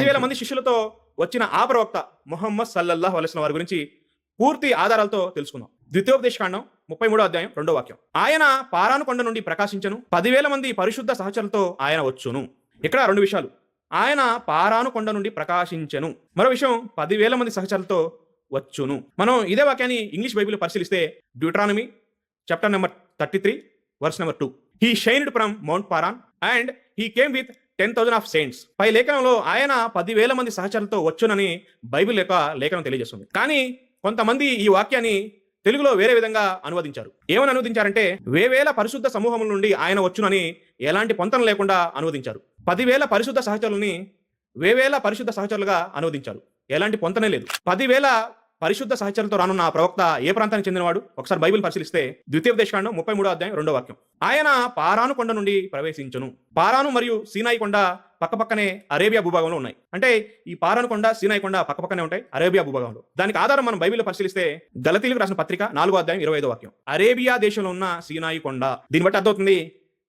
పదివేల మంది శిష్యులతో వచ్చిన ఆ ప్రవక్త మొహమ్మద్ సల్లల్లాహు అలైస్లం వారి గురించి పూర్తి ఆధారాలతో తెలుసుకుందాం. ద్వితీయోపదేశకాండం ముప్పై మూడో అధ్యాయం రెండో వాక్యం. ఆయన పారాను కొండ నుండి ప్రకాశించను పదివేల మంది పరిశుద్ధ సహచరులతో ఆయన వచ్చును. ఇక్కడ రెండు విషయాలు. ఆయన పారాను కొండ నుండి ప్రకాశించెను. మరో విషయం పదివేల మంది సహచరులతో వచ్చును. మనం ఇదే వాక్యాన్ని ఇంగ్లీష్ బైబిల్ పరిశీలిస్తే Deuteronomy chapter number thirty three verse number two he shined from mount Paran and he came with ten thousand of saints పై లేఖనంలో ఆయన పదివేల మంది సహచరులతో వచ్చునని బైబిల్ యొక్క లేఖనం తెలియజేస్తుంది. కానీ కొంతమంది ఈ వాక్యాన్ని తెలుగులో వేరే విధంగా అనువదించారు. ఏమని అనువదించారంటే వేవేల పరిశుద్ధ సమూహం నుండి ఆయన వచ్చునని ఎలాంటి పొంతన లేకుండా అనువదించారు. పదివేల పరిశుద్ధ సహచరులని వేవేల పరిశుద్ధ సహచరులుగా అనువదించారు. ఎలాంటి పొంతనే లేదు. పదివేల పరిశుద్ధ సహచరులతో రానున్న ఆ ప్రవక్త ఏ ప్రాంతానికి చెందినవాడు? ఒకసారి బైబిల్ పరిశీలిస్తే ద్వితీయోపదేశకాండం ముప్పై మూడో అధ్యాయం రెండో వాక్యం. ఆయన పారాను కొండ నుండి ప్రవేశించును. పారాను మరియు సీనాయి కొండ పక్కపక్కనే అరేబియా భూభాగంలో ఉన్నాయి. అంటే ఈ పారాను కొండ సీనాయి కొండ పక్కపక్కనే ఉంటాయి అరేబియా భూభాగంలో. దానికి ఆధారం మనం బైబిల్ పరిశీలిస్తే గలతీలకు రాసిన పత్రిక నాలుగో అధ్యాయం ఇరవై ఐదో వాక్యం. అరేబియా దేశంలో ఉన్న సీనాయి కొండ. దీన్ని బట్టి అర్థమవుతుంది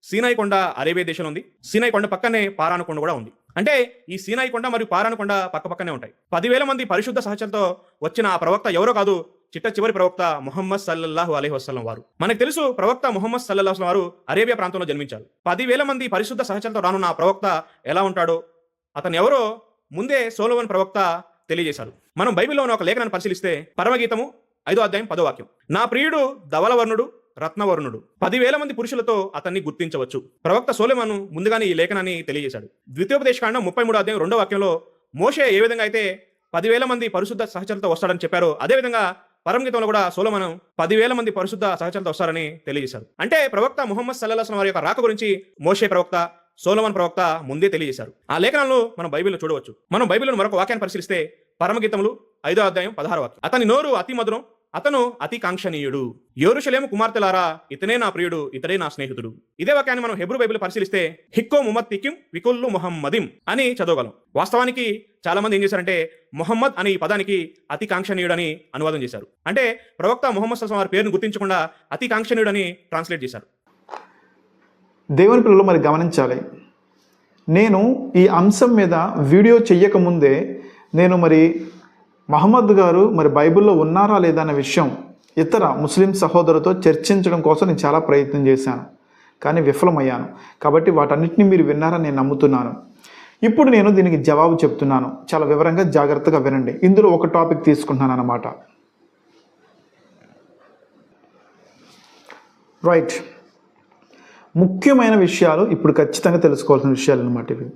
సీనాయి కొండ అరేబియా దేశంలో ఉంది సీనాయి కొండ పక్కనే పారాను కొండ కూడా ఉంది. అంటే ఈ సీనాయి కొండ మరియు పారాను కొండ పక్క పక్కనే ఉంటాయి. పదివేల మంది పరిశుద్ధ సహచరులతో వచ్చిన ఆ ప్రవక్త ఎవరో కాదు చిట్ట చివరి ప్రవక్త ముహమ్మద్ సల్లల్లాహు అలహి వసలం వారు. మనకు తెలుసు ప్రవక్త మొహమ్మద్ సల్లల్లాహు అలైహి వారు అరేబియా ప్రాంతంలో జన్మించారు. పదివేల మంది పరిశుద్ధ సహచరులతో రానున్న ఆ ప్రవక్త ఎలా ఉంటాడో? అతను ఎవరో ముందే సోలోవన్ ప్రవక్త తెలియజేశారు. మనం బైబిల్లో ఉన్న ఒక లేఖనాన్ని పరిశీలిస్తే పరమగీతము ఐదో అధ్యాయం పదో వాక్యం. నా ప్రియుడు ధవలవర్ణుడు రత్నవర్ణుడు. పదివేల మంది పురుషులతో అతన్ని గుర్తించవచ్చు. ప్రవక్త సోలెమాను ముందుగానే ఈ లేఖనాన్ని తెలియజేశాడు. ద్వితీయోపదేశకాండం ముప్పై మూడు అధ్యాయం రెండో వాక్యంలో మోషే ఏ విధంగా అయితే పదివేల మంది పరిశుద్ధ సహచరులతో వస్తాడని చెప్పారో అదేవిధంగా పరమగీతంలో కూడా సోలమనం పదివేల మంది పరిశుద్ధ సహచరులతో వస్తారని తెలియజేశారు. అంటే ప్రవక్త ముహమ్మద్ సల్లాహం వారి యొక్క రాక గురించి మోషే ప్రవక్త సోలమన్ ప్రవక్త ముందే తెలియజేశారు. ఆ లేఖనాలను మనం బైబిల్లో చూడవచ్చు. మనం బైబిల్లో మరొక వాక్యాన్ని పరిశీలిస్తే పరమగీతములు ఐదో అధ్యాయం పదహారు వాక్యం. అతని నోరు అతి మధురం అతను అతి కాంక్షణీయుడు. యోరుషలేము కుమార్తెలారా ఇతనే నా ప్రియుడు ఇతడే నా స్నేహితుడు. ఇదే వాక్యాన్ని మనం హెబ్రూ బైబిల్ పరిశీలిస్తే హిక్కో ముమత్తికిం వికుల్లు మొహమ్మదిం అని చదవగలం. వాస్తవానికి చాలా మంది ఏం చేశారంటే మొహమ్మద్ అనే ఈ పదానికి అతి కాంక్షణీయుడని అనువాదం చేశారు. అంటే ప్రవక్త మొహమ్మద్ సల్లాం వారి పేరును గుర్తించకుండా అతి కాంక్షణీయుడని ట్రాన్స్లేట్ చేశారు. దేవుని పిల్లలు మరి గమనించాలి. నేను ఈ అంశం మీద వీడియో చెయ్యకముందే నేను మరి మహమ్మద్ గారు మరి బైబిల్లో ఉన్నారా లేదా అనే విషయం ఇతర ముస్లిం సహోదరులతో చర్చించడం కోసం నేను చాలా ప్రయత్నం చేశాను. కానీ విఫలమయ్యాను. కాబట్టి వాటన్నిటిని మీరు విన్నారని నేను నమ్ముతున్నాను. ఇప్పుడు నేను దీనికి జవాబు చెప్తున్నాను. చాలా వివరంగా జాగ్రత్తగా వినండి. ఇందులో ఒక టాపిక్ తీసుకుంటున్నాను అన్నమాట. రైట్. ముఖ్యమైన విషయాలు ఇప్పుడు ఖచ్చితంగా తెలుసుకోవాల్సిన విషయాలు అన్నమాట ఇవి.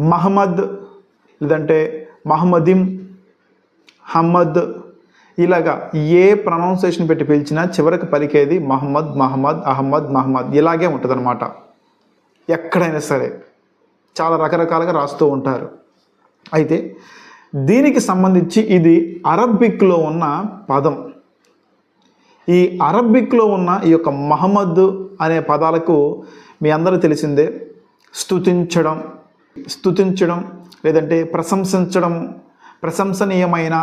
మహమ్మద్ లేదంటే మహమ్మదిం హమ్మద్ ఇలాగా ఏ ప్రొనౌన్సియేషన్ పెట్టి పిలిచినా చివరికి పలికేది మహమ్మద్ మహమ్మద్ అహమ్మద్ మహమ్మద్. ఇలాగే ఉంటుందన్నమాట. ఎక్కడైనా సరే చాలా రకరకాలుగా రాస్తూ ఉంటారు. అయితే దీనికి సంబంధించి ఇది అరబిక్లో ఉన్న పదం. ఈ అరబిక్లో ఉన్న ఈ యొక్క మహమ్మద్ అనే పదాలకు మీ అందరూ తెలిసిందే. స్తుతించడం స్తుతించడం లేదంటే ప్రశంసించడం ప్రశంసనీయమైన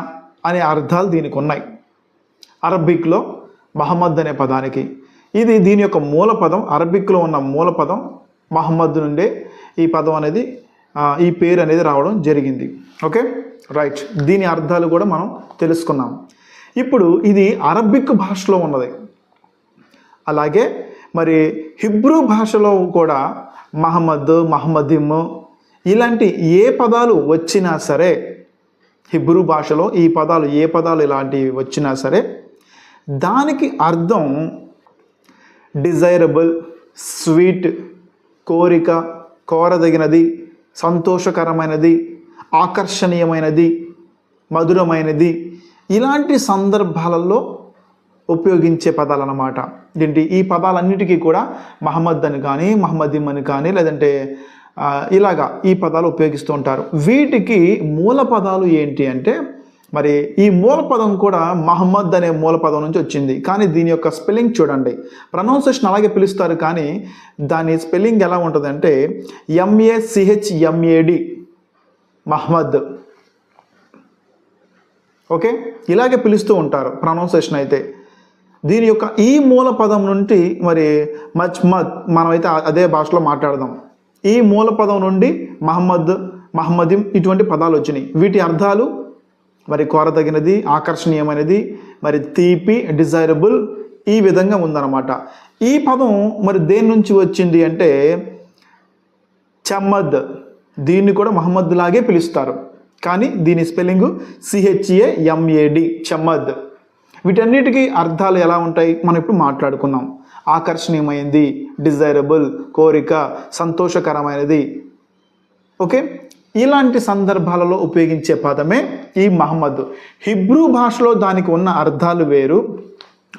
అనే అర్థాలు దీనికి ఉన్నాయి అరబిక్లో మహమ్మద్ అనే పదానికి. ఇది దీని యొక్క మూల పదం అరబిక్లో ఉన్న మూల పదం మహమ్మద్ నుండే ఈ పదం అనేది ఈ పేరు అనేది రావడం జరిగింది. ఓకే? రైట్. దీని అర్థాలు కూడా మనం తెలుసుకున్నాం. ఇప్పుడు ఇది అరబిక్ భాషలో ఉన్నది. అలాగే మరి హిబ్రూ భాషలో కూడా మహమ్మద్ మహమ్మదిమ్ ఇలాంటి ఏ పదాలు వచ్చినా సరే హిబ్రూ భాషలో ఈ పదాలు ఏ పదాలు ఇలాంటివి వచ్చినా సరే దానికి అర్థం డిజైరబుల్ స్వీట్ కోరిక కోరదగినది సంతోషకరమైనది ఆకర్షణీయమైనది మధురమైనది ఇలాంటి సందర్భాలలో ఉపయోగించే పదాలు అన్నమాట ఏంటి? ఈ పదాలన్నిటికీ కూడా మహమ్మద్ అని కానీ మహమ్మదీమ్ అని కానీ లేదంటే ఇలాగా ఈ పదాలు ఉపయోగిస్తూ ఉంటారు. వీటికి మూల పదాలు ఏంటి అంటే మరి ఈ మూల పదం కూడా మహమ్మద్ అనే మూల పదం నుంచి వచ్చింది. కానీ దీని యొక్క స్పెల్లింగ్ చూడండి. ప్రొనౌన్సేషన్ అలాగే పిలుస్తారు కానీ దాని స్పెల్లింగ్ ఎలా ఉంటుందంటే ఎంఏసిహెచ్ ఎంఏడి మహమ్మద్. ఓకే? ఇలాగే పిలుస్తూ ఉంటారు ప్రొనౌన్సేషన్ అయితే. దీని యొక్క ఈ మూల పదం నుండి మరి మచ్ మద్ మనమైతే అదే భాషలో మాట్లాడదాం. ఈ మూల పదం నుండి మహమ్మద్ మహమ్మదిం ఇటువంటి పదాలు వచ్చినాయి. వీటి అర్థాలు మరి కోరదగినది ఆకర్షణీయమైనది మరి తీపి డిజైరబుల్ ఈ విధంగా ఉందన్నమాట. ఈ పదం మరి దేని నుంచి వచ్చింది అంటే చమ్మద్ దీన్ని కూడా మహమ్మద్ లాగే పిలుస్తారు. కానీ దీని స్పెల్లింగ్ సిహెచ్ఏ ఎంఏడి చమ్మద్ వీటన్నిటికీ అర్థాలు ఎలా ఉంటాయి? మనం ఇప్పుడు మాట్లాడుకుందాం. ఆకర్షణీయమైంది డిజైరబుల్ కోరిక సంతోషకరమైనది. ఓకే ఇలాంటి సందర్భాలలో ఉపయోగించే పదమే ఈ మహమ్మద్. హిబ్రూ భాషలో దానికి ఉన్న అర్థాలు వేరు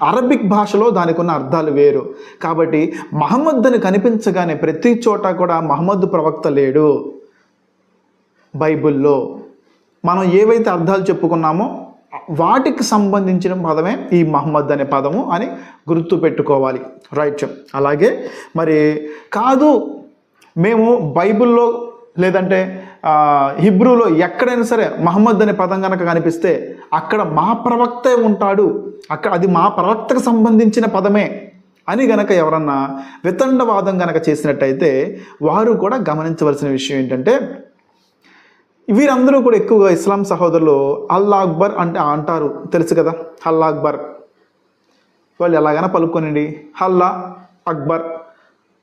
అరబిక్ భాషలో దానికి ఉన్న అర్థాలు వేరు. కాబట్టి మహమ్మద్ అని కనిపించగానే ప్రతి చోట కూడా మహమ్మద్ ప్రవక్త లేడు. బైబిల్లో మనం ఏవైతే అర్థాలు చెప్పుకున్నామో వాటికి సంబంధించిన పదమే ఈ మహమ్మద్ అనే పదము అని గుర్తు పెట్టుకోవాలి. రైట్ అలాగే మరి కాదు మేము బైబిల్లో లేదంటే హిబ్రూలో ఎక్కడైనా సరే మహమ్మద్ అనే పదం కనుక కనిపిస్తే అక్కడ మా ప్రవక్తే ఉంటాడు. అక్కడ అది మా ప్రవక్తకు సంబంధించిన పదమే అని గనక ఎవరన్నా వితండవాదం గనక చేసినట్టయితే వారు కూడా గమనించవలసిన విషయం ఏంటంటే వీరందరూ కూడా ఎక్కువగా ఇస్లాం సహోదరులు అల్లా అక్బర్ అంటే అంటారు. తెలుసు కదా? అల్లా అక్బర్. వాళ్ళు ఎలాగైనా పలుకొనండి హల్లా అక్బర్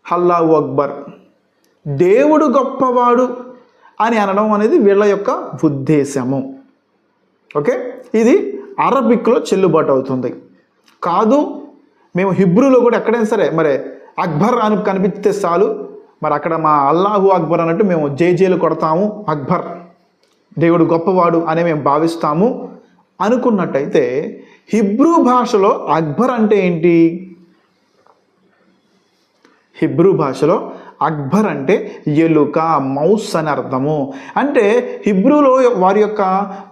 హల్లాహు అక్బర్ దేవుడు గొప్పవాడు అని అనడం అనేది వీళ్ళ యొక్క ఉద్దేశము. ఓకే? ఇది అరబిక్లో చెల్లుబాటు అవుతుంది. కాదు మేము హిబ్రూలో కూడా ఎక్కడైనా సరే మరి అక్బర్ అని కనిపిస్తే చాలు. మరి అక్కడ మా అల్లాహు అక్బర్ అన్నట్టు మేము జేజేలు కొడతాము అక్బర్. దేవుడు గొప్పవాడు అని మేము భావిస్తాము. అనుకున్నట్టయితే హిబ్రూ భాషలో అక్బర్ అంటే ఏంటి? హిబ్రూ భాషలో అక్బర్ అంటే ఎలుక మౌస్ అని అర్థము. అంటే హిబ్రూలో వారి యొక్క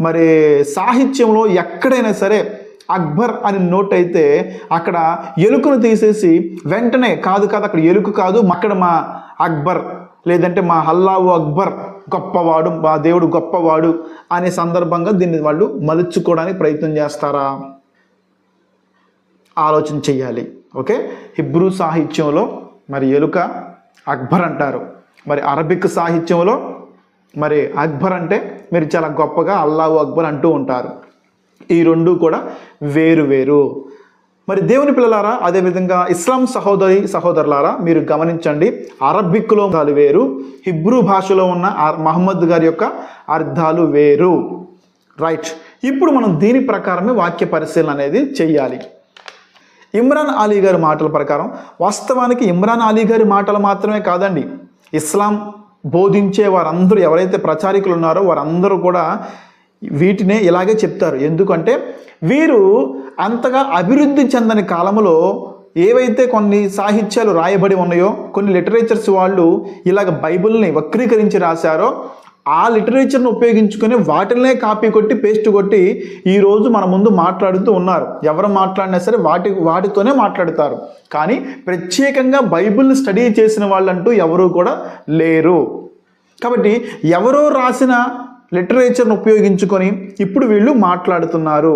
మరి సాహిత్యంలో ఎక్కడైనా సరే అక్బర్ అని నోట్ అయితే అక్కడ ఎలుకను తీసేసి వెంటనే కాదు కాదు అక్కడ ఎలుక కాదు అక్కడ మా అక్బర్ లేదంటే మా హల్లావు అక్బర్ గొప్పవాడు మా దేవుడు గొప్పవాడు అనే సందర్భంగా దీన్ని వాళ్ళు మలుచుకోవడానికి ప్రయత్నం చేస్తారా? ఆలోచన చెయ్యాలి. ఓకే? హిబ్రూ సాహిత్యంలో మరి ఎలుక అక్బర్ అంటారు. మరి అరబిక్ సాహిత్యంలో మరి అక్బర్ అంటే మీరు చాలా గొప్పగా అల్లాహు అక్బర్ అంటూ ఉంటారు. ఈ రెండు కూడా వేరు వేరు. మరి దేవుని పిల్లలారా అదేవిధంగా ఇస్లాం సహోదరి సహోదరులారా మీరు గమనించండి అరబిక్లో అర్థాలు వేరు హిబ్రూ భాషలో ఉన్న మహమ్మద్ గారి యొక్క అర్థాలు వేరు. రైట్ ఇప్పుడు మనం దీని ప్రకారమే వాక్య పరిశీలన అనేది చెయ్యాలి. ఇమ్రాన్ అలీ గారి మాటల ప్రకారం వాస్తవానికి ఇమ్రాన్ అలీ గారి మాటలు మాత్రమే కాదండి. ఇస్లాం బోధించే వారందరూ ఎవరైతే ప్రచారికులు ఉన్నారో వారందరూ కూడా వీటినే ఇలాగే చెప్తారు. ఎందుకంటే వీరు అంతగా అభివృద్ధి చెందని కాలంలో ఏవైతే కొన్ని సాహిత్యాలు రాయబడి ఉన్నాయో కొన్ని లిటరేచర్స్ వాళ్ళు ఇలాగ బైబిల్ని వక్రీకరించి రాశారో ఆ లిటరేచర్ను ఉపయోగించుకొని వాటినే కాపీ కొట్టి పేస్ట్ కొట్టి ఈరోజు మన ముందు మాట్లాడుతూ ఉన్నారు. ఎవరు మాట్లాడినా సరే వాటి వాటితోనే మాట్లాడతారు. కానీ ప్రత్యేకంగా బైబిల్ని స్టడీ చేసిన వాళ్ళంటూ ఎవరూ కూడా లేరు. కాబట్టి ఎవరో రాసిన లిటరేచర్ను ఉపయోగించుకొని ఇప్పుడు వీళ్ళు మాట్లాడుతున్నారు.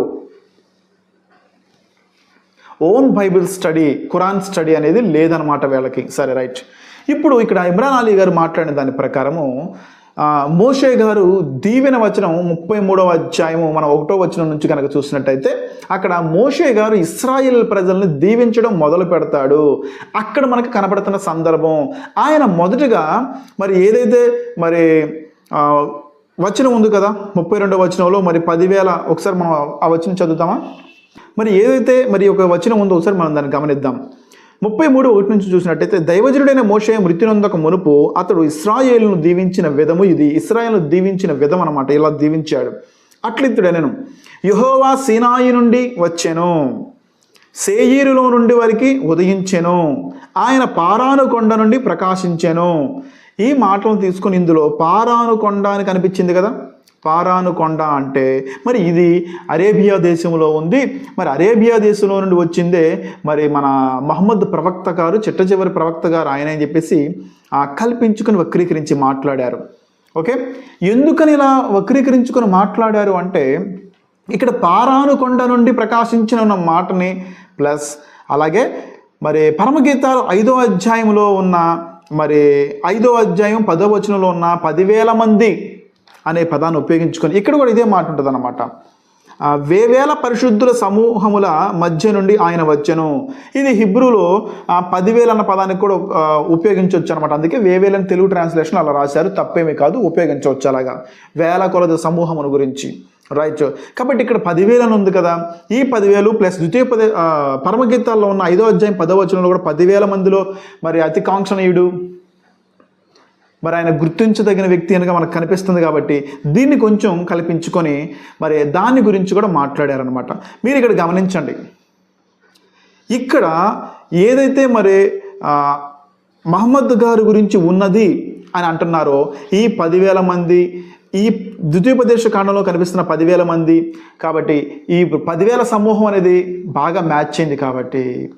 Own bible study Quran study అనేది లేదనమాట వీళ్ళకి. సరే రైట్. ఇప్పుడు ఇక్కడ ఇమ్రాన్ అలీ గారు మాట్లాడిన దాని ప్రకారము మోషే గారు దీవెన వచనం ముప్పై మూడవ అధ్యాయము మనం ఒకటో వచనం నుంచి కనుక చూసినట్టయితే అక్కడ మోషే గారు ఇస్రాయిల్ ప్రజల్ని దీవించడం మొదలు పెడతాడు. అక్కడ మనకు కనపడుతున్న సందర్భం ఆయన మొదటగా మరి ఏదైతే మరి వచనం ఉంది కదా? ముప్పై రెండో వచనంలో మరి పదివేల ఒకసారి మనం ఆ వచనం చదువుతామా? మరి ఏదైతే మరి ఒక వచనం ఉందో ఒకసారి మనం దాన్ని గమనిద్దాం. ముప్పై మూడు ఒకటి నుంచి చూసినట్టయితే దైవజనుడైన మోషే మృత్యునందక మునుపు అతడు ఇస్రాయేలును దీవించిన విధము ఇది. ఇస్రాయేల్ను దీవించిన విధం అనమాట ఇలా దీవించాడు. అట్లిత్తుడనను యుహోవా సీనాయి నుండి వచ్చెను సేయీరులో నుండి వారికి ఉదయించెను ఆయన పారాను కొండ నుండి ప్రకాశించెను ఈ మాటలను తీసుకుని ఇందులో పారాను కొండ అని కనిపించింది కదా. పారాను కొండ అంటే మరి ఇది అరేబియా దేశంలో ఉంది. మరి అరేబియా దేశంలో నుండి వచ్చిందే మరి మన మహమ్మద్ ప్రవక్త గారు చిట్ట చివరి ప్రవక్త గారు ఆయన అని చెప్పేసి ఆ, కల్పించుకుని వక్రీకరించి మాట్లాడారు. ఓకే? ఎందుకని ఇలా వక్రీకరించుకొని మాట్లాడారు అంటే ఇక్కడ పారాను కొండ నుండి ప్రకాశించిన ఉన్న మాటని ప్లస్ అలాగే మరి పరమగీతాలు ఐదో అధ్యాయంలో ఉన్న మరి ఐదో అధ్యాయం పదో వచనంలో ఉన్న పదివేల మంది అనే పదాన్ని ఉపయోగించుకొని ఇక్కడ కూడా ఇదే మాట ఉంటుంది అనమాట వేవేల పరిశుద్ధుల సమూహముల మధ్య నుండి ఆయన వచ్చెను. ఇది హిబ్రూలో పదివేలు అన్న పదానికి కూడా ఉపయోగించవచ్చు అనమాట అందుకే వేవేలని తెలుగు ట్రాన్స్లేషన్ అలా రాశారు. తప్పేమీ కాదు ఉపయోగించవచ్చు అలాగా. వేల కొలది సమూహమును గురించి. రైట్ కాబట్టి ఇక్కడ పదివేలు అని ఉంది కదా. ఈ పదివేలు ప్లస్ ద్వితీయ పద పరమగీతాల్లో ఉన్న ఐదో అధ్యాయం పదో వచనంలో కూడా పదివేల మందిలో మరి అతి కాంక్షణీయుడు మరి ఆయన గుర్తించదగిన వ్యక్తి అనగా మనకు కనిపిస్తుంది కాబట్టి దీన్ని కొంచెం కల్పించుకొని మరి దాని గురించి కూడా మాట్లాడారనమాట మీరు ఇక్కడ గమనించండి. ఇక్కడ ఏదైతే మరి మహమ్మద్ గారి గురించి ఉన్నది అని అంటున్నారో ఈ పదివేల మంది ఈ ద్వితీయోపదేశ కాండంలో కనిపిస్తున్న పదివేల మంది కాబట్టి ఈ పదివేల సమూహం అనేది బాగా మ్యాచ్ అయింది కాబట్టి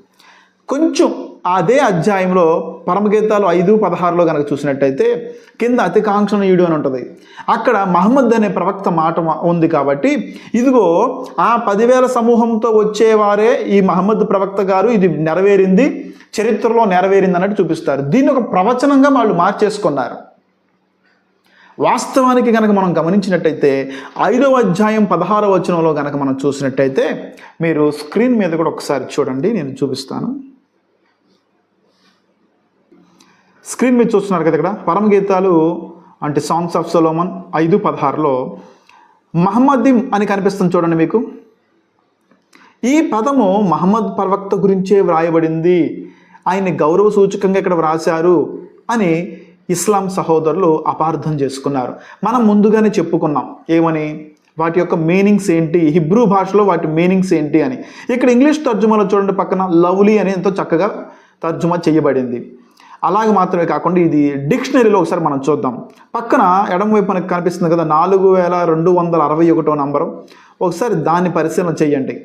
కొంచెం అదే అధ్యాయంలో పరమగీతాలు ఐదు పదహారులో కనుక చూసినట్టయితే కింద అతి కాంక్షణీయుడు అని ఉంటుంది. అక్కడ మహమ్మద్ అనే ప్రవక్త మాట ఉంది కాబట్టి ఇదిగో ఆ పదివేల సమూహంతో వచ్చేవారే ఈ మహమ్మద్ ప్రవక్త గారు ఇది నెరవేరింది చరిత్రలో నెరవేరింది అన్నట్టు చూపిస్తారు. దీన్ని ఒక ప్రవచనంగా వాళ్ళు మార్చేసుకున్నారు. వాస్తవానికి కనుక మనం గమనించినట్టయితే ఐదవ అధ్యాయం పదహారవ వచనంలో కనుక మనం చూసినట్టయితే మీరు స్క్రీన్ మీద కూడా ఒకసారి చూడండి నేను చూపిస్తాను. స్క్రీన్ మీద చూస్తున్నారు కదా ఇక్కడ పరమగీతాలు అంటే సాంగ్స్ ఆఫ్ సొలోమన్ ఐదు పదహారులో మహమ్మదీం అని కనిపిస్తుంది చూడండి మీకు. ఈ పదము మహమ్మద్ ప్రవక్త గురించే వ్రాయబడింది. ఆయన్ని గౌరవ సూచకంగా ఇక్కడ వ్రాశారు అని ఇస్లాం సహోదరులు అపార్థం చేసుకున్నారు. మనం ముందుగానే చెప్పుకున్నాం ఏమని? వాటి యొక్క మీనింగ్స్ ఏంటి? హిబ్రూ భాషలో వాటి మీనింగ్స్ ఏంటి అని. ఇక్కడ ఇంగ్లీష్ తర్జుమాలో చూడండి పక్కన లవ్లీ అని ఎంతో చక్కగా తర్జుమా చేయబడింది. అలాగే మాత్రమే కాకుండా ఇది డిక్షనరీలో ఒకసారి మనం చూద్దాం. పక్కన ఎడమ వైపు మనకు కనిపిస్తుంది కదా నాలుగు వేల రెండు వందల అరవై ఒకటో నంబరు. ఒకసారి దాన్ని పరిశీలన చేయండి.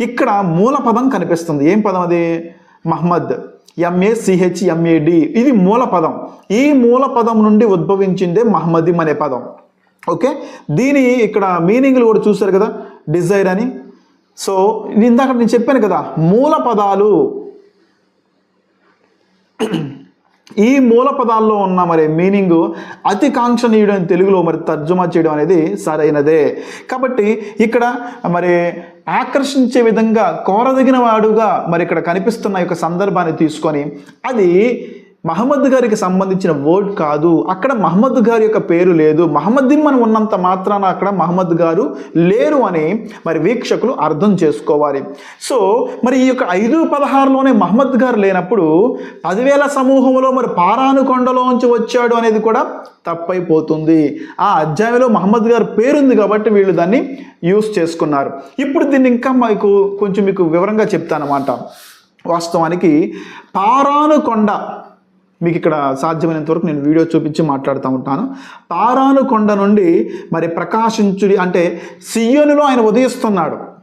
ఇక్కడ మూల పదం కనిపిస్తుంది. ఏం పదం అది? మహమ్మద్ ఎంఏ సిహెచ్ఎంఏడి ఇది మూల పదం ఈ మూల పదం నుండి ఉద్భవించిందే మహమ్మదీం అనే పదం. ఓకే? దీని ఇక్కడ మీనింగ్లు కూడా చూశారు కదా? డిజైర్ అని. సో ఇందాక నేను చెప్పాను కదా మూల పదాలు ఈ మూల పదాల్లో ఉన్న మరి మీనింగ్ అతి కాంక్షణీయుడు అని తెలుగులో మరి తర్జుమా చేయడం అనేది సరైనదే. కాబట్టి ఇక్కడ మరి ఆకర్షించే విధంగా కోరదగిన వాడుగా మరి ఇక్కడ కనిపిస్తున్న యొక్క సందర్భాన్ని తీసుకొని అది మహమ్మద్ గారికి సంబంధించిన వర్డ్ కాదు. అక్కడ మహమ్మద్ గారి యొక్క పేరు లేదు. మహమ్మద్దీన్ మనం ఉన్నంత మాత్రాన అక్కడ మహమ్మద్ గారు లేరు అని మరి వీక్షకులు అర్థం చేసుకోవాలి. సో మరి ఈ యొక్క ఐదు పదహారులోనే మహమ్మద్ గారు లేనప్పుడు పదివేల సమూహంలో మరి పారానుకొండలోంచి వచ్చాడు అనేది కూడా తప్పైపోతుంది. ఆ అధ్యాయంలో మహమ్మద్ గారు పేరుంది కాబట్టి వీళ్ళు దాన్ని యూస్ చేసుకున్నారు. ఇప్పుడు దీన్ని ఇంకా మీకు కొంచెం మీకు వివరంగా చెప్తానమాట. వాస్తవానికి పారానుకొండ మీకు ఇక్కడ సాధ్యమైనంత వరకు నేను వీడియో చూపించి మాట్లాడుతూ ఉంటాను. పారాను కొండ నుండి మరి ప్రకాశించుడి అంటే సియోనులో ఆయన ఉదయిస్తున్నాడు.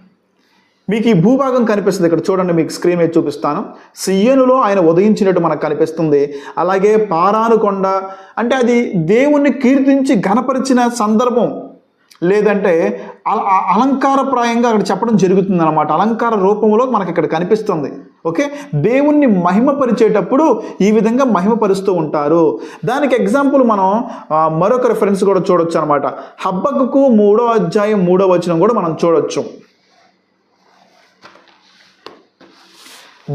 మీకు ఈ భూభాగం కనిపిస్తుంది ఇక్కడ చూడండి మీకు స్క్రీన్ మీద చూపిస్తాను. సియ్యనులో ఆయన ఉదయించినట్టు మనకు కనిపిస్తుంది. అలాగే పారానుకొండ అంటే అది దేవుణ్ణి కీర్తించి ఘనపరిచిన సందర్భం. లేదంటే అల- అలంకారప్రాయంగా అక్కడ చెప్పడం జరుగుతుంది అనమాట అలంకార రూపంలో మనకి ఇక్కడ కనిపిస్తుంది. ఓకే? దేవుణ్ణి మహిమపరిచేటప్పుడు ఈ విధంగా మహిమపరుస్తూ ఉంటారు. దానికి ఎగ్జాంపుల్ మనం మరొక రిఫరెన్స్ కూడా చూడొచ్చు అనమాట హబ్బకు మూడో అధ్యాయం మూడో వచనం కూడా మనం చూడొచ్చు.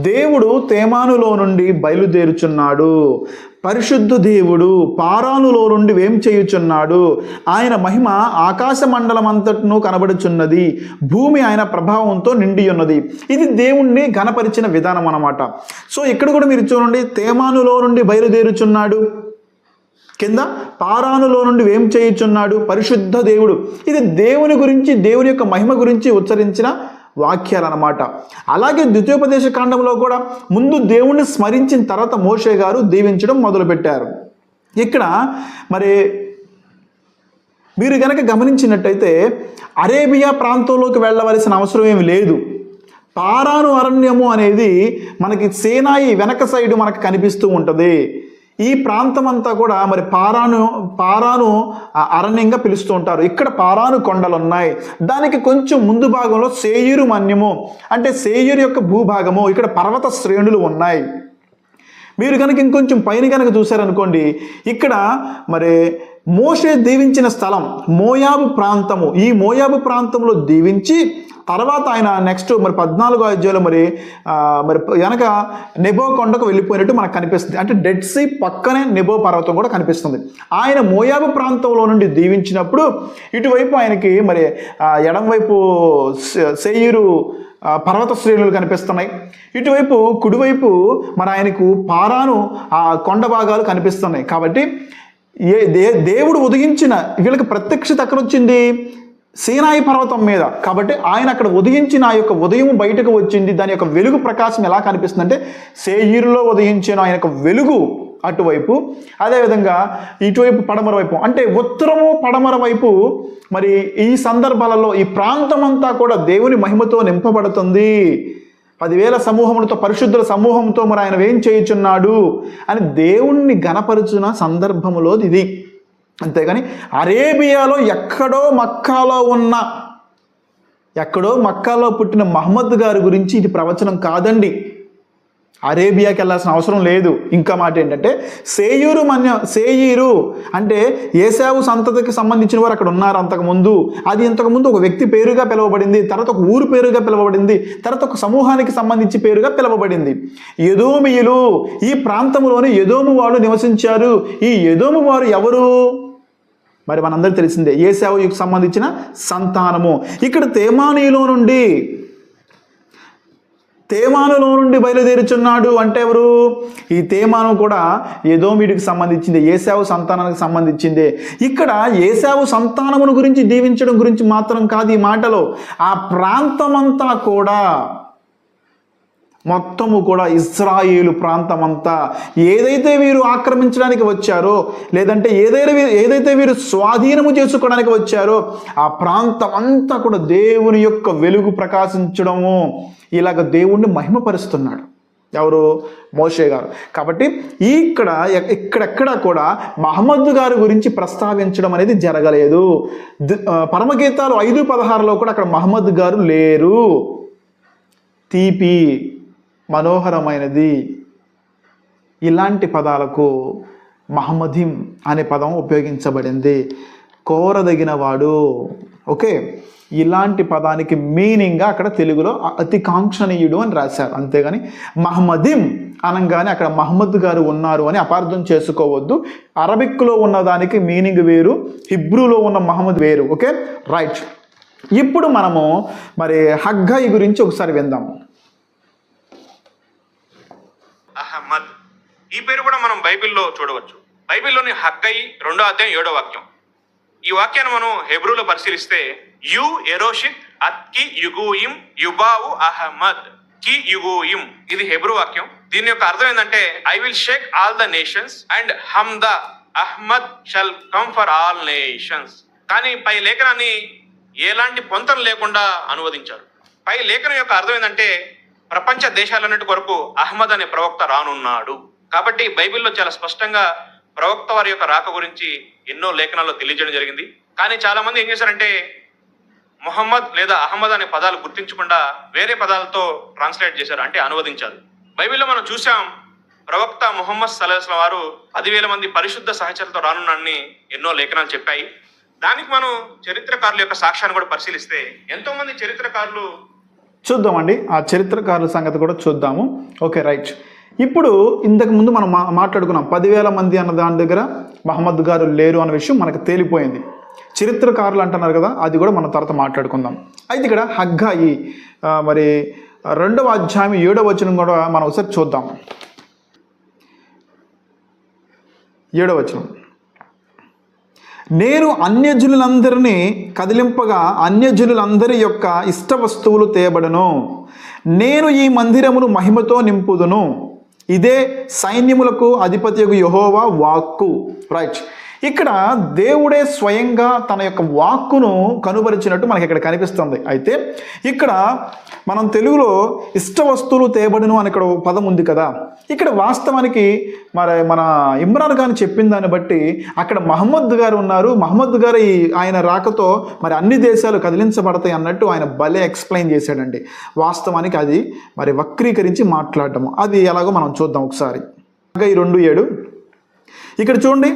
దేవుడు తేమానులో నుండి బయలుదేరుచున్నాడు. పరిశుద్ధ దేవుడు పారానులో నుండి వేం చేయుచున్నాడు? ఆయన మహిమ ఆకాశ మండలం అంతటను కనబడుచున్నది. భూమి ఆయన ప్రభావంతో నిండి ఉన్నది ఇది దేవుణ్ణి ఘనపరిచిన విధానం అన్నమాట. సో ఇక్కడ కూడా మీరు చూడండి తేమానులో నుండి బయలుదేరుచున్నాడు. కింద పారానులో నుండి వేం చేయుచున్నాడు? పరిశుద్ధ దేవుడు. ఇది దేవుని గురించి దేవుని యొక్క మహిమ గురించి ఉచ్చరించిన వాక్యాలు అనమాట అలాగే ద్వితీయోపదేశ కాండంలో కూడా ముందు దేవుణ్ణి స్మరించిన తర్వాత మోషే గారు దీవించడం మొదలుపెట్టారు. ఇక్కడ మరి మీరు కనుక గమనించినట్టయితే అరేబియా ప్రాంతంలోకి వెళ్ళవలసిన అవసరం ఏమి లేదు. పారాను అరణ్యము అనేది మనకి సేనాయి వెనక సైడు మనకు కనిపిస్తూ ఉంటుంది. ఈ ప్రాంతం అంతా కూడా మరి పారాను పారాను అరణ్యంగా పిలుస్తూ ఉంటారు. ఇక్కడ పారాను కొండలు ఉన్నాయి దానికి కొంచెం ముందు భాగంలో సేయూరు మన్యము. అంటే సేయూరు యొక్క భూభాగము. ఇక్కడ పర్వత శ్రేణులు ఉన్నాయి. మీరు కనుక ఇంకొంచెం పైన కనుక చూశారనుకోండి ఇక్కడ మరి మోషే దీవించిన స్థలం మోయాబు ప్రాంతము. ఈ మోయాబు ప్రాంతంలో దీవించి తర్వాత ఆయన నెక్స్ట్ మరి పద్నాలుగో అధ్యాయంలో మరి మరి వెనక నెబో కొండకు వెళ్ళిపోయినట్టు మనకు కనిపిస్తుంది. అంటే డెడ్ సీ పక్కనే నెబో పర్వతం కూడా కనిపిస్తుంది. ఆయన మోయాబు ప్రాంతంలో నుండి దీవించినప్పుడు ఇటువైపు ఆయనకి మరి ఎడంవైపు సె- సెయ్యూరు పర్వత శ్రేణులు కనిపిస్తున్నాయి. ఇటువైపు కుడివైపు మరి ఆయనకు పారాను ఆ కొండ భాగాలు కనిపిస్తున్నాయి. కాబట్టి ఏ దే దేవుడు ఉదయించిన వీళ్ళకి ప్రత్యక్షత ఎక్కడ వచ్చింది సీనాయి పర్వతం మీద. కాబట్టి ఆయన అక్కడ ఉదయించిన ఆ యొక్క ఉదయం బయటకు వచ్చింది. దాని యొక్క వెలుగు ప్రకాశం ఎలా కనిపిస్తుంది అంటే సేయిరులో ఉదయించిన ఆయన యొక్క వెలుగు అటువైపు. అదేవిధంగా ఇటువైపు పడమర వైపు. అంటే ఉత్తరము పడమర వైపు మరి ఈ సందర్భాలలో ఈ ప్రాంతం అంతా కూడా దేవుని మహిమతో నింపబడుతుంది. పదివేల సమూహములతో పరిశుద్ధుల సమూహంతో మరి ఆయన ఏం చేయుచున్నాడు? అని దేవుణ్ణి గణపరుచున్న సందర్భములో ఇది. అంతేగాని అరేబియాలో ఎక్కడో మక్కాలో ఉన్న ఎక్కడో మక్కాలో పుట్టిన మహమ్మద్ గారి గురించి ఇది ప్రవచనం కాదండి. అరేబియాకి వెళ్ళాల్సిన అవసరం లేదు. ఇంకా మాట ఏంటంటే సేయూరు మన్య సేయీరు అంటే ఏసావు సంతతికి సంబంధించిన వారు అక్కడ ఉన్నారు అంతకుముందు. అది ఇంతకుముందు ఒక వ్యక్తి పేరుగా పిలువబడింది తర్వాత ఒక ఊరు పేరుగా పిలువబడింది తర్వాత ఒక సమూహానికి సంబంధించి పేరుగా పిలువబడింది. యదోమియులు ఈ ప్రాంతంలోని యదోము వాళ్ళు నివసించారు. ఈ యదోము వారు ఎవరు? మరి మనందరికీ తెలిసిందే ఏసావుకి సంబంధించిన సంతానము. ఇక్కడ తేమానీలో నుండి తేమానులో నుండి బయలుదేరుచున్నాడు. అంటే ఎవరు? ఈ తేమాను కూడా ఏదోమిడికి సంబంధించింది ఏసావు సంతానానికి సంబంధించిందే. ఇక్కడ ఏసావు సంతానమును గురించి దీవించడం గురించి మాత్రం కాదు ఈ మాటలో. ఆ ప్రాంతమంతా కూడా మొత్తము కూడా ఇజ్రాయేలు ప్రాంతమంతా. ఏదైతే వీరు ఆక్రమించడానికి వచ్చారో లేదంటే ఏదైతే ఏదైతే వీరు స్వాధీనము చేసుకోవడానికి వచ్చారో ఆ ప్రాంతం అంతా కూడా దేవుని యొక్క వెలుగు ప్రకాశించడము. ఇలాగ దేవుణ్ణి మహిమపరుస్తున్నాడు. ఎవరు? మోషే గారు. కాబట్టి ఇక్కడ ఇక్కడెక్కడ కూడా మహమ్మద్ గారి గురించి ప్రస్తావించడం అనేది జరగలేదు. పరమగీతాలు ఐదు పదహారులో కూడా అక్కడ మహమ్మద్ గారు లేరు. తీపి మనోహరమైనది. ఇలాంటి పదాలకు మహమ్మదీం అనే పదం ఉపయోగించబడింది. కోరదగిన వాడు ఓకే ఇలాంటి పదానికి మీనింగ్గా అక్కడ తెలుగులో అతి కాంక్షణీయుడు అని రాశారు. అంతేగాని మహమ్మదీం అనగానే అక్కడ మహమ్మద్ గారు ఉన్నారు అని అపార్థం చేసుకోవద్దు. అరబిక్లో ఉన్న దానికి మీనింగ్ వేరు హిబ్రూలో ఉన్న మహమ్మద్ వేరు. Okay right. ఇప్పుడు మనము మరి హగ్గాయి గురించి ఒకసారి విందాం అహ్మద్ ఈ పేరు కూడా మనం బైబిల్లో చూడవచ్చు. బైబిల్లోని హగ్గయి రెండో అధ్యాయం ఏడో వాక్యం. ఈ వాక్యాన్ని మనం హెబ్రూలో పరిశీలిస్తే యు ఎరోషిత్ అత్కి యుగూయిం యుబావు అహ్మద్కి యుగూయిం. ఇది హెబ్రూ వాక్యం. దీని యొక్క అర్థం ఏంటంటే I will shake all the nations and hum the Ahmad shall come for all nations కానీ పై లేఖనాన్ని ఎలాంటి పొంతన లేకుండా అనువదించారు. పై లేఖనం యొక్క అర్థం ఏంటంటే ప్రపంచ దేశాలన్నిటి కొరకు అహ్మద్ అనే ప్రవక్త రానున్నాడు. కాబట్టి బైబిల్లో చాలా స్పష్టంగా ప్రవక్త వారి యొక్క రాక గురించి ఎన్నో లేఖనాల్లో తెలియజేయడం జరిగింది. కానీ చాలా మంది ఏం చేశారంటే మొహమ్మద్ లేదా అహ్మద్ అనే పదాలు గుర్తించకుండా వేరే పదాలతో ట్రాన్స్లేట్ చేశారు అంటే అనువదించారు. బైబిల్లో మనం చూసాం ప్రవక్త ముహమ్మద్ సల్లాహం వారు పదివేల మంది పరిశుద్ధ సహచరులతో రానున్నాన్ని ఎన్నో లేఖనాలు చెప్పాయి. దానికి మనం చరిత్రకారుల యొక్క సాక్ష్యాన్ని కూడా పరిశీలిస్తే ఎంతోమంది చరిత్రకారులు చూద్దామండి. ఆ చరిత్రకారుల సంగతి కూడా చూద్దాము. Okay right. ఇప్పుడు ఇంతకు ముందు మనం మా మాట్లాడుకున్నాం. పదివేల మంది అన్న దాని దగ్గర మహమ్మద్ గారు లేరు అన్న విషయం మనకు తేలిపోయింది. చరిత్రకారులు అంటున్నారు కదా అది కూడా మనం తర్వాత మాట్లాడుకుందాం. అయితే ఇక్కడ హగ్గాయి మరి రెండవ అధ్యాయం ఏడవ వచనం కూడా మనం ఒకసారి చూద్దాం. ఏడవ వచనం. నేను అన్యజనులందరినీ కదిలింపగా అన్యజనులందరి యొక్క ఇష్ట వస్తువులు తేబడను నేను ఈ మందిరమును మహిమతో నింపుదును. ఇదే సైన్యములకు అధిపతి యహోవా వాక్కు. రైట్ ఇక్కడ దేవుడే స్వయంగా తన యొక్క వాక్కును కనుపరిచినట్టు మనకి ఇక్కడ కనిపిస్తుంది. అయితే ఇక్కడ మనం తెలుగులో ఇష్ట వస్తువులు తేబడును అని ఇక్కడ ఒక పదం ఉంది కదా. ఇక్కడ వాస్తవానికి మరి మన ఇమ్రాన్ ఖాన్ చెప్పిన దాన్ని బట్టి అక్కడ మహమ్మద్ గారు ఉన్నారు. మహమ్మద్ గారు ఈ ఆయన రాకతో మరి అన్ని దేశాలు కదిలించబడతాయి అన్నట్టు ఆయన భలే ఎక్స్ప్లెయిన్ చేశాడండి. వాస్తవానికి అది మరి వక్రీకరించి మాట్లాడటము. అది ఎలాగో మనం చూద్దాం ఒకసారి. ఈ రెండు ఏడు. ఇక్కడ చూడండి.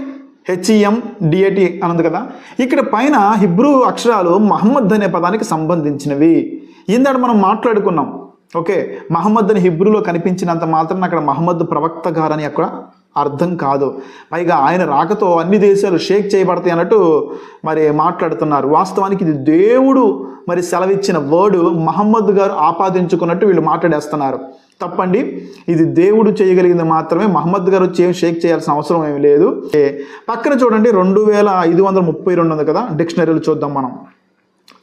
హెచ్ఈఎం డిఏటి అన్నది కదా. ఇక్కడ పైన హిబ్రూ అక్షరాలు మహమ్మద్ అనే పదానికి సంబంధించినవి. ఇందాక మనం మాట్లాడుకున్నాం. ఓకే మహమ్మద్ అని హిబ్రూలో కనిపించినంత మాత్రం అక్కడ మహమ్మద్ ప్రవక్త గారని అక్కడ అర్థం కాదు. పైగా ఆయన రాకతో అన్ని దేశాలు షేక్ చేయబడతాయి అన్నట్టు మరి మాట్లాడుతున్నారు. వాస్తవానికి ఇది దేవుడు మరి సెలవిచ్చిన వర్డ్ మహమ్మద్ గారు ఆపాదించుకున్నట్టు వీళ్ళు మాట్లాడేస్తున్నారు. తప్పండి ఇది దేవుడు చేయగలిగింది మాత్రమే. మహమ్మద్ గారు వచ్చి ఏం షేక్ చేయాల్సిన అవసరం ఏమి లేదు. ఏ, పక్కన చూడండి రెండు వేల ఐదు వందల ముప్పై రెండు ఉంది కదా డిక్షనరీలు చూద్దాం మనం.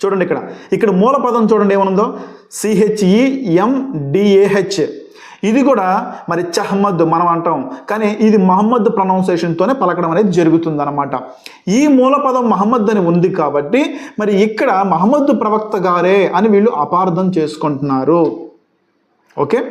చూడండి ఇక్కడ. ఇక్కడ మూల పదం చూడండి ఏమనుందో? సిహెచ్ఈఎండిఏహెచ్ ఇది కూడా మరి చహమ్మద్ మనం అంటాం. కానీ ఇది మహమ్మద్ ప్రొనౌన్సేషన్తోనే పలకడం అనేది జరుగుతుంది అనమాట ఈ మూల పదం మహమ్మద్ అని ఉంది కాబట్టి మరి ఇక్కడ మహమ్మద్ ప్రవక్త గారే అని వీళ్ళు అపార్థం చేసుకుంటున్నారు. ఓకే?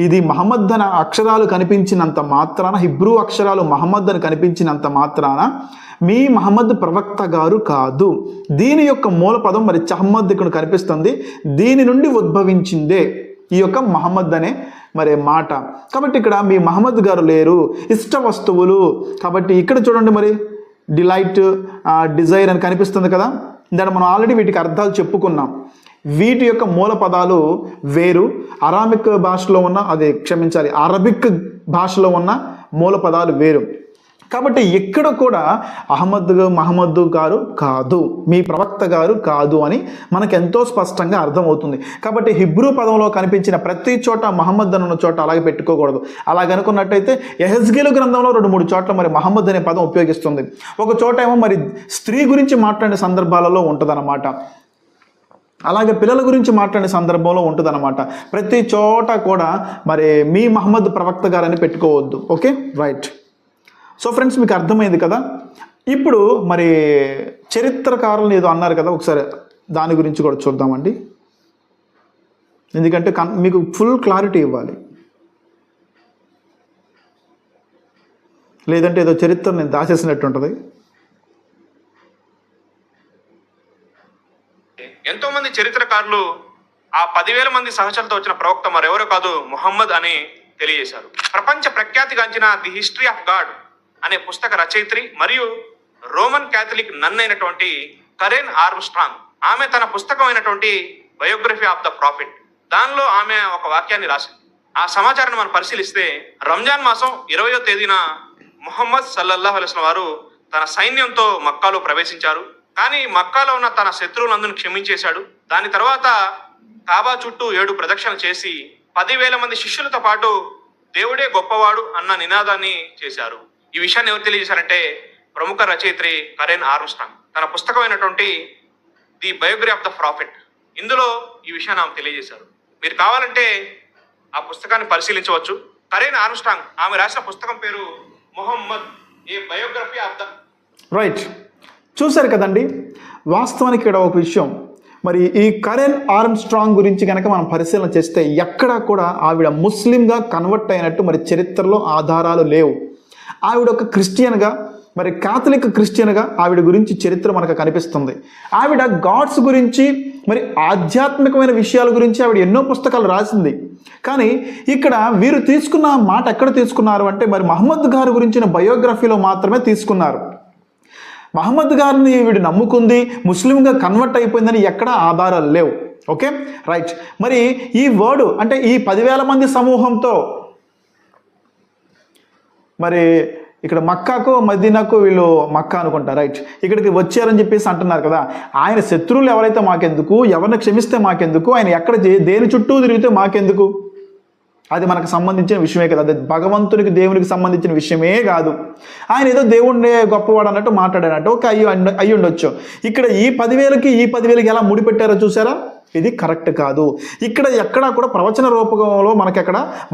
ఇది మహమ్మద్ అనే అక్షరాలు కనిపించినంత మాత్రాన హిబ్రూ అక్షరాలు మహమ్మద్ అని కనిపించినంత మాత్రాన మీ మహమ్మద్ ప్రవక్త గారు కాదు. దీని యొక్క మూల పదం మరి చహమ్మద్ ఇక్కడ కనిపిస్తుంది. దీని నుండి ఉద్భవించిందే ఈ యొక్క మహమ్మద్ అనే మరి మాట. కాబట్టి ఇక్కడ మీ మహమ్మద్ గారు లేరు. ఇష్ట వస్తువులు. కాబట్టి ఇక్కడ చూడండి మరి. డిలైట్ డిజైర్ అని కనిపిస్తుంది కదా. దాన్ని మనం ఆల్రెడీ వీటికి అర్థాలు చెప్పుకున్నాం. వీటి యొక్క మూల పదాలు వేరు. అరామిక్ భాషలో ఉన్న అది క్షమించాలి అరబిక్ భాషలో ఉన్న మూల పదాలు వేరు. కాబట్టి ఎక్కడ కూడా అహ్మద్ మహమ్మద్ గారు కాదు మీ ప్రవక్త గారు కాదు అని మనకు ఎంతో స్పష్టంగా అర్థమవుతుంది. కాబట్టి హిబ్రూ పదంలో కనిపించిన ప్రతి చోట మహమ్మద్ అని ఉన్న చోట అలాగే పెట్టుకోకూడదు. అలాగనుకున్నట్టయితే ఎహెస్గేలు గ్రంథంలో రెండు మూడు చోట్ల మరి మహమ్మద్ అనే పదం ఉపయోగిస్తుంది. ఒక చోట ఏమో మరి స్త్రీ గురించి మాట్లాడే సందర్భాలలో ఉంటుందన్నమాట. అలాగే పిల్లల గురించి మాట్లాడే సందర్భంలో ఉంటుందన్నమాట. ప్రతి చోట కూడా మరి మీ మహమ్మద్ ప్రవక్త గారని పెట్టుకోవద్దు. ఓకే? రైట్. సో ఫ్రెండ్స్ మీకు అర్థమైంది కదా? ఇప్పుడు మరి చరిత్రకారులు ఏదో అన్నారు కదా ఒకసారి దాని గురించి కూడా చూద్దామండి. ఎందుకంటే కన్ మీకు ఫుల్ క్లారిటీ ఇవ్వాలి. లేదంటే ఏదో చరిత్ర నేను దాచేసినట్టు ఉంటుంది. ఎంతో మంది చరిత్రకారులు ఆ పదివేల మంది సహచరులతో వచ్చిన ప్రవక్త మరెవరో కాదు మొహమ్మద్ అని తెలియజేశారు. ప్రపంచ ప్రఖ్యాతిగాంచిన ది హిస్టరీ ఆఫ్ గాడ్. అనే పుస్తక రచయిత్రి మరియు రోమన్ క్యాథలిక్ నన్ అయినటువంటి కరెన్ ఆర్మ్స్ట్రాంగ్. ఆమె తన పుస్తకం అయినటువంటి బయోగ్రఫీ ఆఫ్ ద ప్రాఫిట్. దానిలో ఆమె ఒక వాక్యాన్ని రాసింది. ఆ సమాచారాన్ని మనం పరిశీలిస్తే రంజాన్ మాసం ఇరవయో తేదీన ముహమ్మద్ సల్లల్లాహు అలైస్ వారు తన సైన్యంతో మక్కాలో ప్రవేశించారు. కానీ మక్కాలో ఉన్న తన శత్రువులందరిని క్షమించేశాడు. దాని తర్వాత కాబా చుట్టూ ఏడు ప్రదక్షిణలు చేసి పదివేల మంది శిష్యులతో పాటు దేవుడే గొప్పవాడు అన్న నినాదాన్ని చేశారు. ఈ విషయాన్ని ఎవరు తెలియజేశారంటే ప్రముఖ రచయిత్రి కరెన్ ఆర్మ్స్టాంగ్. తన పుస్తకమైనటువంటి the biography of the prophet. ఇందులో ఈ విషయాన్ని ఆమె తెలియజేశారు. మీరు కావాలంటే ఆ పుస్తకాన్ని పరిశీలించవచ్చు. కరెన్ ఆర్మ్స్టాంగ్ ఆమె రాసిన పుస్తకం పేరు Mohammed a biography of the right చూశారు కదండి? వాస్తవానికి ఇక్కడ ఒక విషయం. మరి ఈ కరెన్ ఆర్మ్ స్ట్రాంగ్ గురించి కనుక మనం పరిశీలన చేస్తే ఎక్కడా కూడా ఆవిడ ముస్లింగా కన్వర్ట్ అయినట్టు మరి చరిత్రలో ఆధారాలు లేవు. ఆవిడ ఒక క్రిస్టియన్గా మరి కాథలిక్ క్రిస్టియన్గా ఆవిడ గురించి చరిత్ర మనకు కనిపిస్తుంది. ఆవిడ గాడ్స్ గురించి మరి ఆధ్యాత్మికమైన విషయాల గురించి ఆవిడ ఎన్నో పుస్తకాలు రాసింది. కానీ ఇక్కడ వీరు తీసుకున్న మాట ఎక్కడ తీసుకున్నారు అంటే మరి మహమ్మద్ గారు గురించిన బయోగ్రఫీలో మాత్రమే తీసుకున్నారు. మహమ్మద్ గారిని వీడు నమ్ముకుంది ముస్లింగా కన్వర్ట్ అయిపోయిందని ఎక్కడ ఆధారాలు లేవు. ఓకే? రైట్. మరి ఈ వర్డ్ అంటే ఈ పదివేల మంది సమూహంతో మరి ఇక్కడ మక్కాకు మదీనాకు వీళ్ళు మక్కా అనుకుంటారు రైట్ ఇక్కడికి వచ్చారని చెప్పేసి అంటున్నారు కదా. ఆయన శత్రువులు ఎవరైతే మాకెందుకు ఎవరిని క్షమిస్తే మాకెందుకు ఆయన ఎక్కడ దేని చుట్టూ తిరిగితే మాకెందుకు? అది మనకు సంబంధించిన విషయమే కదా. అది భగవంతునికి దేవునికి సంబంధించిన విషయమే కాదు. ఆయన ఏదో దేవుణ్ణి గొప్పవాడు అన్నట్టు మాట్లాడాడంటే. ఒక అయ్యి అయ్యి ఉండొచ్చు ఇక్కడ ఈ పదివేలకి ఈ పదివేలకి ఎలా ముడిపెట్టారో చూసారా ఇది కరెక్ట్ కాదు. ఇక్కడ ఎక్కడా కూడా ప్రవచన రూపకంలో మనకి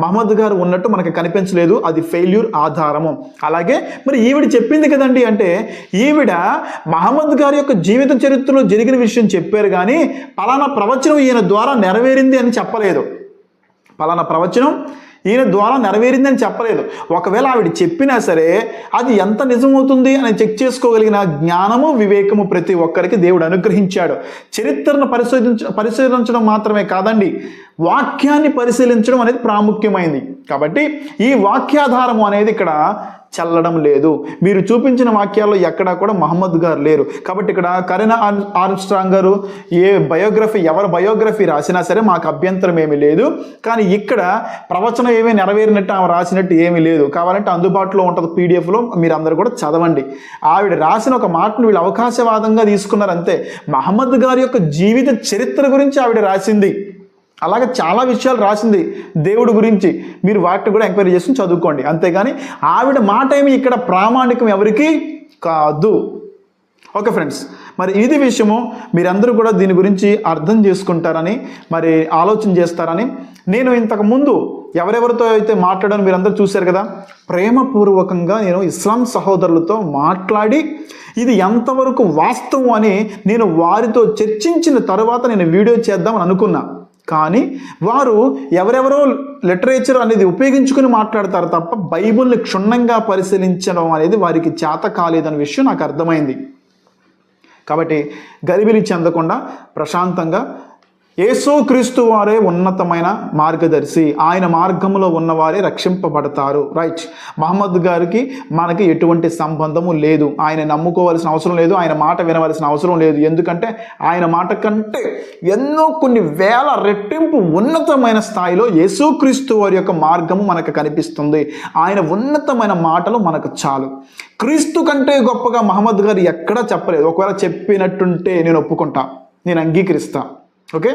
మహమ్మద్ గారు ఉన్నట్టు మనకి కనిపించలేదు. అది ఫెయిల్యూర్ ఆధారము. అలాగే మరి ఈవిడ చెప్పింది కదండి అంటే ఈవిడ మహమ్మద్ గారి యొక్క జీవిత చరిత్రలో జరిగిన విషయం చెప్పారు కానీ పలానా ప్రవచనం ఈయన ద్వారా నెరవేరింది అని చెప్పలేదు. పలానా ప్రవచనం ఈయన ద్వారా నెరవేరిందని చెప్పలేదు. ఒకవేళ ఆవిడ చెప్పినా సరే అది ఎంత నిజమవుతుంది అని చెక్ చేసుకోగలిగిన జ్ఞానము వివేకము ప్రతి ఒక్కరికి దేవుడు అనుగ్రహించాడు. చరిత్రను పరిశోధించ పరిశీలించడం మాత్రమే కాదండి వాక్యాన్ని పరిశీలించడం అనేది ప్రాముఖ్యమైంది. కాబట్టి ఈ వాక్యాధారము అనేది ఇక్కడ చల్లడం లేదు. మీరు చూపించిన వాక్యాల్లో ఎక్కడా కూడా మహమ్మద్ గారు లేరు. కాబట్టి ఇక్కడ కరీనా ఆర్మ్స్ట్రాంగ్ గారు ఏ బయోగ్రఫీ ఎవరి బయోగ్రఫీ రాసినా సరే మాకు అభ్యంతరం ఏమీ లేదు. కానీ ఇక్కడ ప్రవచనం ఏమీ నెరవేరినట్టు ఆమె రాసినట్టు ఏమీ లేదు. కావాలంటే అందుబాటులో ఉంటుంది పీడిఎఫ్లో మీరు అందరూ కూడా చదవండి. ఆవిడ రాసిన ఒక మాటను వీళ్ళు అవకాశవాదంగా తీసుకున్నారు అంతే మహమ్మద్ గారి యొక్క జీవిత చరిత్ర గురించి ఆవిడ రాసింది. అలాగే చాలా విషయాలు రాసింది దేవుడి గురించి. మీరు వాటిని కూడా ఎంక్వైరీ చేసుకుని చదువుకోండి. అంతేగాని ఆవిడ మాట ఏమి ఇక్కడ ప్రామాణికం ఎవరికి కాదు. ఓకే ఫ్రెండ్స్ మరి ఇది విషయము మీరందరూ కూడా దీని గురించి అర్థం చేసుకుంటారని మరి ఆలోచన చేస్తారని నేను ఇంతకు ముందు ఎవరెవరితో అయితే మాట్లాడాను మీరందరూ చూశారు కదా ప్రేమపూర్వకంగా నేను ఇస్లాం సహోదరులతో మాట్లాడి ఇది ఎంతవరకు వాస్తవం అని నేను వారితో చర్చించిన తర్వాత నేను వీడియో చేద్దామని అనుకున్నా. కానీ వారు ఎవరెవరో లిటరేచర్ అనేది ఉపయోగించుకుని మాట్లాడతారు తప్ప బైబిల్ని క్షుణ్ణంగా పరిశీలించడం అనేది వారికి చేత కాలేదన్న విషయం నాకు అర్థమైంది. కాబట్టి గరిబిలి చెందకుండా ప్రశాంతంగా యేసుక్రీస్తు వారే ఉన్నతమైన మార్గదర్శి. ఆయన మార్గంలో ఉన్నవారే రక్షింపబడతారు. రైట్ మహమ్మద్ గారికి మనకి ఎటువంటి సంబంధము లేదు. ఆయన నమ్ముకోవాల్సిన అవసరం లేదు. ఆయన మాట వినవలసిన అవసరం లేదు. ఎందుకంటే ఆయన మాట కంటే ఎన్నో కొన్ని వేల రెట్టింపు ఉన్నతమైన స్థాయిలో యేసుక్రీస్తు వారి యొక్క మార్గము మనకు కనిపిస్తుంది. ఆయన ఉన్నతమైన మాటలు మనకు చాలు. క్రీస్తు కంటే గొప్పగా మహమ్మద్ గారు ఎక్కడా చెప్పలేదు. ఒకవేళ చెప్పినట్టుంటే నేను ఒప్పుకుంటా. నేను అంగీకరిస్తా. ఓకే?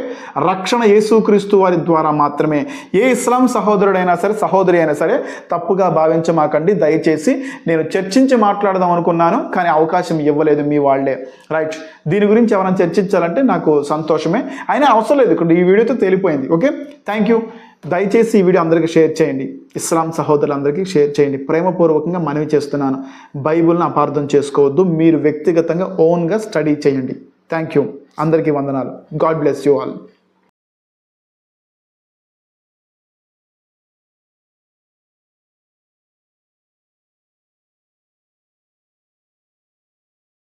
రక్షణ యేసుక్రీస్తు వారి ద్వారా మాత్రమే. ఏ ఇస్లాం సహోదరుడైనా సరే సహోదరి అయినా సరే తప్పుగా భావించమాకండి. దయచేసి నేను చర్చించి మాట్లాడదాం అనుకున్నాను కానీ అవకాశం ఇవ్వలేదు మీ వాళ్ళే. రైట్. దీని గురించి ఎవరైనా చర్చించాలంటే నాకు సంతోషమే. అయినా అవసరం లేదు ఇక్కడ ఈ వీడియోతో తేలిపోయింది. ఓకే? థ్యాంక్ యూ దయచేసి ఈ వీడియో అందరికీ షేర్ చేయండి. ఇస్లాం సహోదరులందరికీ షేర్ చేయండి. ప్రేమపూర్వకంగా మనవి చేస్తున్నాను. బైబిల్ని అపార్థం చేసుకోవద్దు. మీరు వ్యక్తిగతంగా ఓన్గా స్టడీ చేయండి. థ్యాంక్ యూ అందరికీ వందనాలు. God bless you all